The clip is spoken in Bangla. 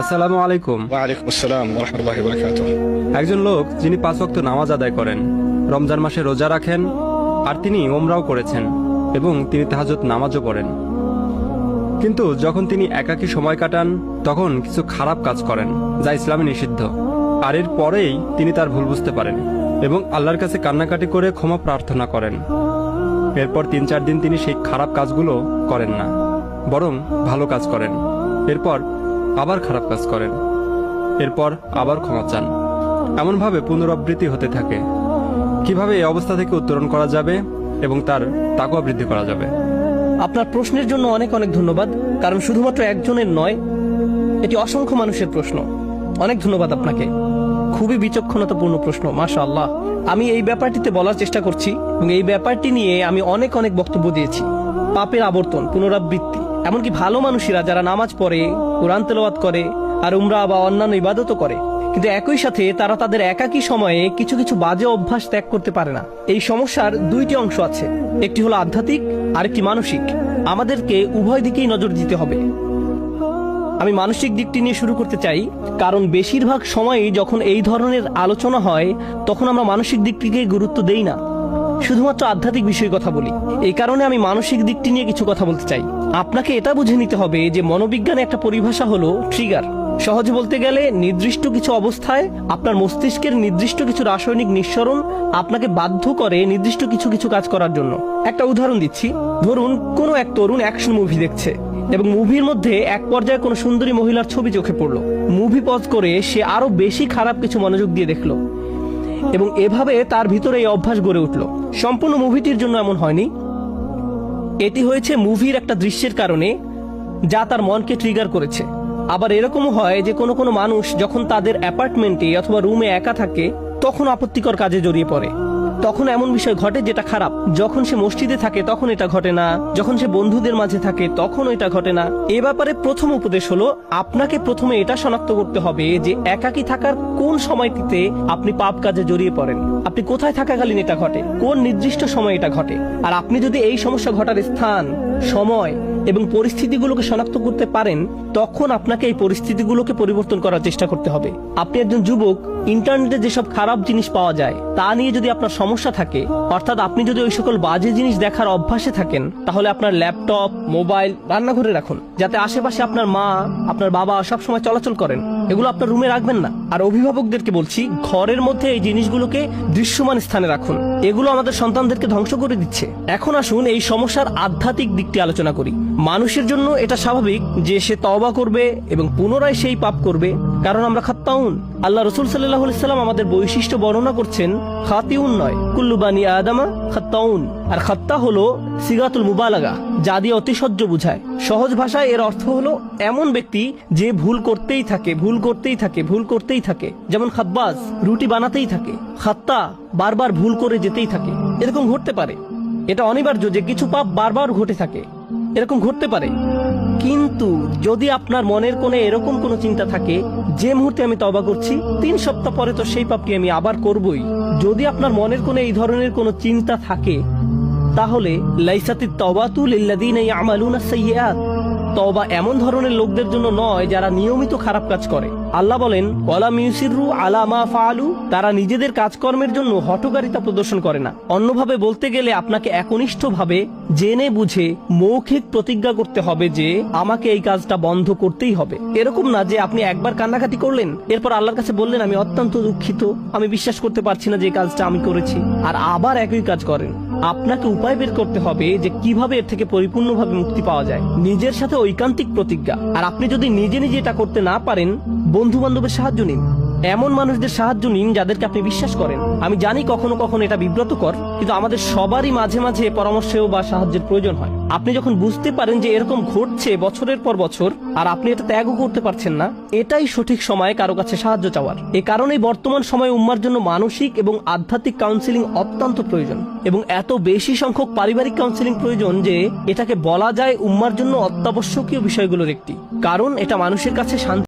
আসসালামু আলাইকুম। ওয়ালাইকুম আসসালাম রহমতুল্লাহ বরকাত একজন লোক যিনি পাঁচ ওয়াক্ত নামাজ আদায় করেন রমজান মাসে রোজা রাখেন আর তিনি ওমরাও করেছেন এবং তিনি তাহাজত নামাজও পড়েন। কিন্তু যখন তিনি একাকী সময় কাটান তখন কিছু খারাপ কাজ করেন যা ইসলামে নিষিদ্ধ। আর এর পরেই তিনি তার ভুল বুঝতে পারেন এবং আল্লাহর কাছে কান্নাকাটি করে ক্ষমা প্রার্থনা করেন। এরপর তিন চার দিন তিনি সেই খারাপ কাজগুলো করেন না বরং ভালো কাজ করেন। এরপর আবার খারাপ কাজ করেন। এরপর আবার ক্ষমা চান। এমনভাবে পুনরাবৃত্তি হতে থাকে। কীভাবে এই অবস্থা থেকে উত্তরণ করা যাবে এবং তার তাকুয়া বৃদ্ধি করা যাবে? আপনার প্রশ্নের জন্য অনেক অনেক ধন্যবাদ, কারণ শুধুমাত্র একজনের নয়, এটি অসংখ্য মানুষের প্রশ্ন। অনেক ধন্যবাদ আপনাকে। খুবই বিচক্ষণতাপূর্ণ প্রশ্ন মাশা আল্লাহ আমি এই ব্যাপারটিতে বলার চেষ্টা করছি এবং এই ব্যাপারটি নিয়ে আমি অনেক অনেক বক্তব্য দিয়েছি। পাপের আবর্তন, পুনরাবৃত্তি, এমনকি ভালো মানুষেরা যারা নামাজ পড়ে কোরআন তেলাওয়াত করে আর উমরা বা অন্যান্য ইবাদতও করে। কিন্তু একই সাথে তারা তাদের একাকী সময়ে কিছু কিছু বাজে অভ্যাস ত্যাগ করতে পারে না। এই সমস্যার দুইটি অংশ আছে। একটি হলো আধ্যাত্মিক, আরেকটি মানসিক। আমাদেরকে উভয় দিকেই নজর দিতে হবে। আমি মানসিক দিকটি নিয়ে শুরু করতে চাই, কারণ বেশিরভাগ সময়ই যখন এই ধরনের আলোচনা হয়, তখন আমরা মানসিক দিকটিকে গুরুত্ব দেই না। শুধুমাত্র আধ্যাত্মিক বিষয়ে কথা বলি। এই কারণে আমি মানসিক দিকটি নিয়ে কিছু কথা বলতে চাই। আপনাকে এটা বুঝে নিতে হবে যে মনোবিজ্ঞানে একটা পরিভাষা হলো ট্রিগার সহজে বলতে গেলে নির্দিষ্ট কিছু অবস্থায় আপনার মস্তিষ্কের নির্দিষ্ট কিছু রাসায়নিক নিঃসরণ আপনাকে বাধ্য করে নির্দিষ্ট কিছু কিছু কাজ করার জন্য। একটা উদাহরণ দিচ্ছি। ধরুন, কোনো এক তরুণ অ্যাকশন মুভি দেখছে এবং মুভির মধ্যে এক পর্যায়ে কোনো সুন্দরী মহিলার ছবি চোখে পড়ল। মুভি পজ করে সে আরও বেশি খারাপ কিছু মনোযোগ দিয়ে দেখল এবং এভাবে তার ভিতরে এই অভ্যাস গড়ে উঠল। সম্পূর্ণ মুভিটির জন্য এমন হয়নি। এটি হয়েছে মুভির একটা দৃশ্যের কারণে, যা তার মনকে ট্রিগার করেছে। আবার এরকমও হয় যে কোনো কোনো মানুষ যখন তাদের অ্যাপার্টমেন্টে অথবা রুমে একা থাকে, তখন আপত্তিকর কাজে জড়িয়ে পড়ে। তখন এমন বিষয় ঘটে যেটা খারাপ। যখন সে মসজিদে থাকে, তখন এটা ঘটে না। যখন সে বন্ধুদের মাঝে থাকে, তখন এটা ঘটে না। এ ব্যাপারে প্রথম উপদেশ হলো, আপনাকে প্রথমে এটা শনাক্ত করতে হবে যে একাকী থাকার কোন সময়টিতে আপনি পাপ কাজে জড়িয়ে পড়েন। আপনি কোথায় থাকাকালীন এটা ঘটে? কোন নির্দিষ্ট সময় এটা ঘটে? আর আপনি যদি এই সমস্যা ঘটার স্থান, সময় এবং পরিস্থিতিগুলোকে শনাক্ত করতে পারেন, তখন আপনাকে এই পরিস্থিতিগুলোকে পরিবর্তন করার চেষ্টা করতে হবে। আপনি একজন যুবক, ইন্টারনেটে যেসব খারাপ জিনিস পাওয়া যায়, তা নিয়ে যদি আপনার সমস্যা থাকে, অর্থাৎ আপনি যদি ওই সকল বাজে জিনিস দেখার অভ্যাসে থাকেন, তাহলে আপনার ল্যাপটপ, মোবাইল, রান্নাঘরে রাখুন, যাতে আশেপাশে আপনার মা, আপনার বাবা সবসময় চলাচল করেন। এগুলো আপনার রুমে রাখবেন না। আর অভিভাবকদেরকে বলছি, ঘরের মধ্যে এই জিনিসগুলোকে দৃশ্যমান স্থানে রাখুন। এগুলো আমাদের সন্তানদেরকে ধ্বংস করে দিচ্ছে। এখন আসুন এই সমস্যার আধ্যাত্মিক দিকটি আলোচনা করি। মানুষের জন্য এটা স্বাভাবিক যে সে তওবা করবে এবং পুনরায় সেই পাপ করবে। কারণ আমরা খাত্তাউন। আল্লাহ রসুল সাল্লাহ সাল্লাম আমাদের বৈশিষ্ট্য বর্ণনা করছেন, খাতিউন নয়। কুল্লু বানি আদামা খাত্তাউন। আর খাত্তা হলো সিগাতুল মুবালাগা। যা দিয়ে অতিশয্য বুঝায়। সহজ ভাষায় এর অর্থ হলো এমন ব্যক্তি যে ভুল করতেই থাকে, ভুল করতেই থাকে, ভুল করতেই থাকে। যেমন খাব্বাজ, রুটি বানাতেই থাকে। খাত্তা, বারবার ভুল করে যেতেই থাকে। এরকম ঘটতে পারে। এটা অনিবার্য যে কিছু পাপ বারবার ঘটে থাকে। এরকম ঘটতে পারে। কিন্তু যদি আপনার মনের কোণে এরকম কোনো চিন্তা থাকে, যে মুহূর্তে আমি তবা করছি, তিন সপ্তাহ পরে তো সেই পাপটি আমি আবার করবই। যদি আপনার মনের কোণে এই ধরনের কোনো চিন্তা থাকে তাহলে, লাইসাতি তবাতুল ইল্লাদিন ইয়ামালুনা সাইয়্যাত। তবা এমন ধরনের লোকদের জন্য নয় যারা নিয়মিত খারাপ কাজ করে। আল্লাহ বলেন, ওয়ালা মিউসিরু আলা তারা নিজেদের কাজকর্মের জন্য হঠকারিতা প্রদর্শন করে না। অন্যভাবে বলতে গেলে, আপনাকে একনিষ্ঠভাবে জেনে বুঝে মৌখিক প্রতিজ্ঞা করতে হবে যে, আমাকে এই কাজটা বন্ধ করতেই হবে। এরকম না যে, আপনি একবার কান্নাকাটি করলেন, এরপর আল্লাহর কাছে বললেন, আমি অত্যন্ত দুঃখিত, আমি বিশ্বাস করতে পারছি না যে কাজটা আমি করেছি। আর আবার একই কাজ করেন। আপনাকে উপায় বের করতে হবে যে কীভাবে এর থেকে পরিপূর্ণভাবে মুক্তি পাওয়া যায়। নিজের সাথে ঐকান্তিক প্রতিজ্ঞা। আর আপনি যদি নিজে নিজে এটা করতে না পারেন বন্ধু বান্ধবের সাহায্য নিন। এমন মানুষদের সাহায্য নিন যাদেরকে আপনি বিশ্বাস করেন। আমি জানি কখনো কখনো এটা বিব্রতকর, কিন্তু আমাদের সবারই মাঝে মাঝে পরামর্শেও বা সাহায্যের প্রয়োজন হয়। আপনি যখন বুঝতে পারেন যে এরকম ঘটছে বছরের পর বছর, আর আপনি এটা ত্যাগও করতে পারছেন না, এটাই সঠিক সময় কারও কাছে সাহায্য চাওয়ার। এ কারণেই বর্তমান সময়ে উম্মার জন্য মানসিক এবং আধ্যাত্মিক কাউন্সিলিং অত্যন্ত প্রয়োজন, এবং এত বেশি সংখ্যক পারিবারিক কাউন্সিলিং প্রয়োজন যে এটাকে বলা যায় উম্মার জন্য অত্যাবশ্যকীয় বিষয়গুলোর একটি, কারণ এটা মানুষের কাছে শান্তি